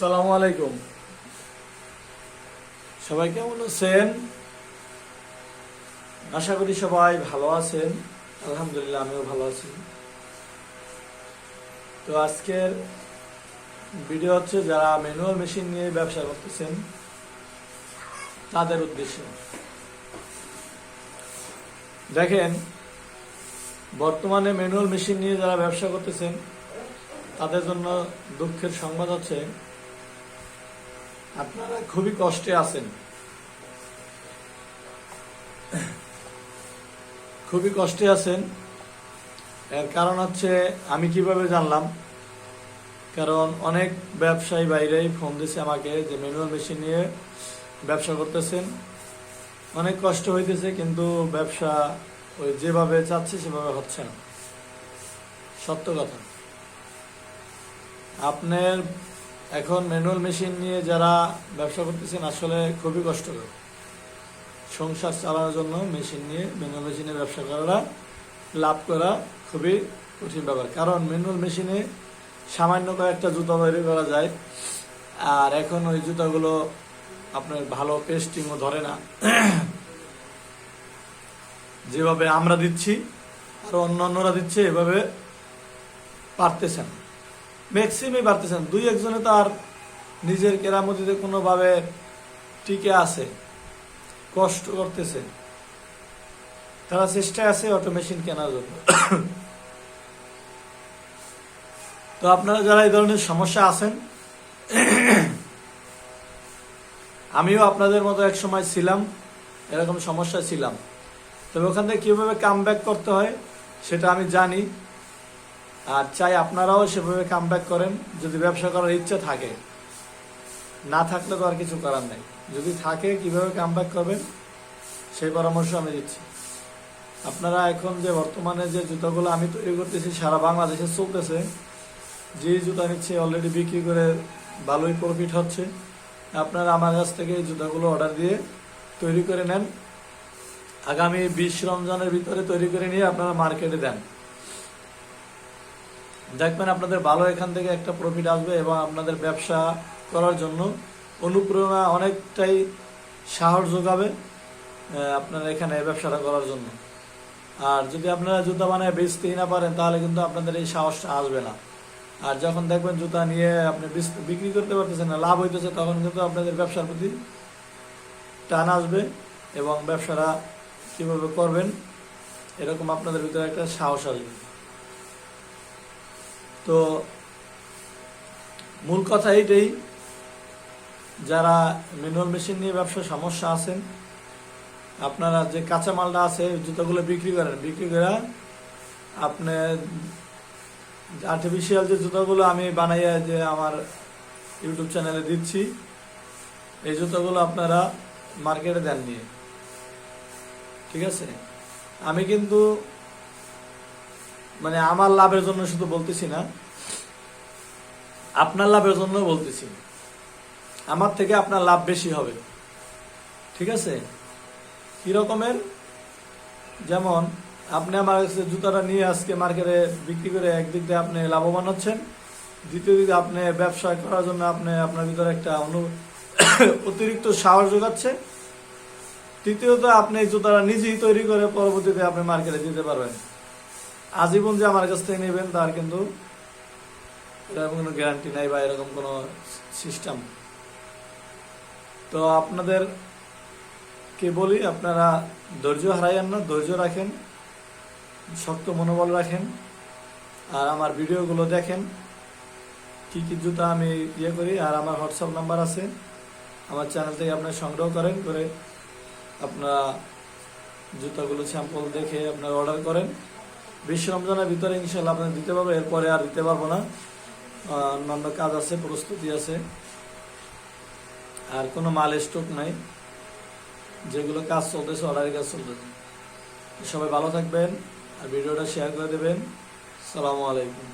সালামু আলাইকুম। সবাই কেমন আছেন? আশা করি সবাই ভালো আছেন। আলহামদুলিল্লাহ, আমিও ভালো আছি। তো আজকের ভিডিও হচ্ছে যারা ম্যানুয়াল মেশিন নিয়ে ব্যবসা করতেছেন, তাদের উদ্দেশ্যে। দেখেন, বর্তমানে ম্যানুয়াল মেশিন নিয়ে যারা ব্যবসা করতেছেন, তাদের জন্য দুঃখের সংবাদ হচ্ছে আপনারা খুবই কষ্টে আছেন। খুবই কষ্টে আছেন। এর কারণ হচ্ছে, আমি কীভাবে জানলাম? কারণ অনেক ব্যবসায়ী বাইরেই ফোন দিছে আমাকে যে ম্যানুয়াল মেশিন নিয়ে ব্যবসা করতেছেন। অনেক কষ্ট হইতেছে, কিন্তু ব্যবসা ওই যেভাবে চাচ্ছে, সেভাবে হচ্ছে না। সত্য কথা। আপনার এখন ম্যানুয়াল মেশিন নিয়ে যারা ব্যবসা করতেছেন, আসলে খুবই কষ্টকর। সংসার চালানোর জন্য মেশিন নিয়ে ম্যানুয়াল মেশিনে ব্যবসা করাটা, লাভ করা খুবই কঠিন ব্যাপার। কারণ ম্যানুয়াল মেশিনে সামান্য কয়েকটা জুতা তৈরি করা যায়, আর এখন ওই জুতাগুলো আপনার ভালো পেস্টিংও ধরে না। যেভাবে আমরা দিচ্ছি, আর অন্য অন্যরা দিচ্ছে, এভাবে পারতেছে না। ম্যাক্সিমাই পারতেছেন দুই একজনে তো আর নিজের কেরামতিতে কোনোভাবে টিকে আছে, কষ্ট করতেছে। তারা চেষ্টায় আছে অটো মেশিন কেনার জন্য। তো আপনারা যারা এই ধরনের সমস্যা আছেন, আমিও আপনাদের মতো এক সময় ছিলাম, এরকম সমস্যা ছিলাম। তবে ওখান থেকে কীভাবে কাম করতে হয়, সেটা আমি জানি। আর চাই আপনারাও সেভাবে কাম করেন। যদি ব্যবসা করার ইচ্ছা থাকে, না থাকলে তো আর কিছু করার নেই। যদি থাকে, কীভাবে কাম করবেন, সেই পরামর্শ আমি দিচ্ছি। আপনারা এখন যে বর্তমানে যে জুতাগুলো আমি তৈরি করতেছি, সারা বাংলাদেশে চলতেছে যে জুতা নিচ্ছে অলরেডি বিক্রি করে ভালোই প্রফিট হচ্ছে। আপনারা আমার কাছ থেকে জুতাগুলো অর্ডার দিয়ে তৈরি করে নেন। আগামী বিশ রমজানের ভিতরে তৈরি করে নিয়ে আপনারা মার্কেটে দেন। দেখবেন আপনাদের ভালো এখান থেকে একটা প্রফিট আসবে এবং আপনাদের ব্যবসা করার জন্য অনুপ্রেরণা অনেকটাই সাহস যোগাবে আপনারা এখানে ব্যবসাটা করার জন্য। আর যদি আপনারা জুতা বানায় বেচতেই না পারেন, তাহলে কিন্তু আপনাদের এই সাহসটা আসবে না। আর যখন দেখবেন জুতা নিয়ে আপনি বিক্রি করতে পারতেছেন না, লাভ হইতেছে, তখন কিন্তু আপনাদের ব্যবসার প্রতি টান আসবে এবং ব্যবসাটা কীভাবে করবেন, এরকম আপনাদের ভিতরে একটা সাহস আসবে। তো মূল কথা এইটাই, যারা ম্যানুয়াল মেশিন নিয়ে ব্যবসা সমস্যা আছেন, আপনারা যে কাঁচা মালটা আছে, জুতোগুলো বিক্রি করেন, বিক্রি করে আপনি আর্টিফিশিয়াল যে জুতোগুলো আমি বানাইয়া যে আমার ইউটিউব চ্যানেলে দিচ্ছি, এই জুতোগুলো আপনারা মার্কেটে দেন নিয়ে ঠিক আছে? আমি কিন্তু মানে আমার লাভের জন্য শুধু বলতেছি না, আপনার লাভের জন্য বলতেছি। আমার থেকে আপনার লাভ বেশি হবে। ঠিক আছে? কি রকমের যেমন, আপনি আমার কাছে জুতাটা নিয়ে আজকে মার্কেটে বিক্রি করে একদিক দিয়ে আপনি লাভবান হচ্ছেন, দ্বিতীয় দিকে আপনি ব্যবসা করার জন্য আপনি আপনার ভিতরে একটা অনু, অতিরিক্ত সাহস যোগাচ্ছে। তৃতীয়ত, আপনি জুতাটা নিজেই তৈরি করে পরবর্তীতে আপনি মার্কেটে দিতে পারবেন। আজীবন যে আমার কাছ থেকে নেবেন, তার কিন্তু এরকম কোনো গ্যারান্টি নাই বা এরকম কোনো সিস্টেম তো আপনাদের কে বলি আপনারা ধৈর্য হারাইয়েন না, ধৈর্য রাখেন, শক্ত মনোবল রাখেন, আর আমার ভিডিওগুলো দেখেন, কি কি জুতা আমি ইয়ে করি, আর আমার হোয়াটসঅ্যাপ নাম্বার আছে। আমার চ্যানেল থেকে আপনারা সংগ্রহ করেন, করে আপনারা জুতাগুলো স্যাম্পল দেখে আপনারা অর্ডার করেন। বিশ্ব রমজানের ভিতরে ইনশাল্লাহ আপনার দিতে পারব, এরপরে আর দিতে পারব না। অন্যান্য কাজ আছে, প্রস্তুতি আছে। আর কোনো মাল স্টক নাই। যেগুলো কাজ চলতেছে অর্ডারের কাজ চলতেছে। সবাই ভালো থাকবেন, আর ভিডিওটা শেয়ার করে দেবেন। সালামু আলাইকুম।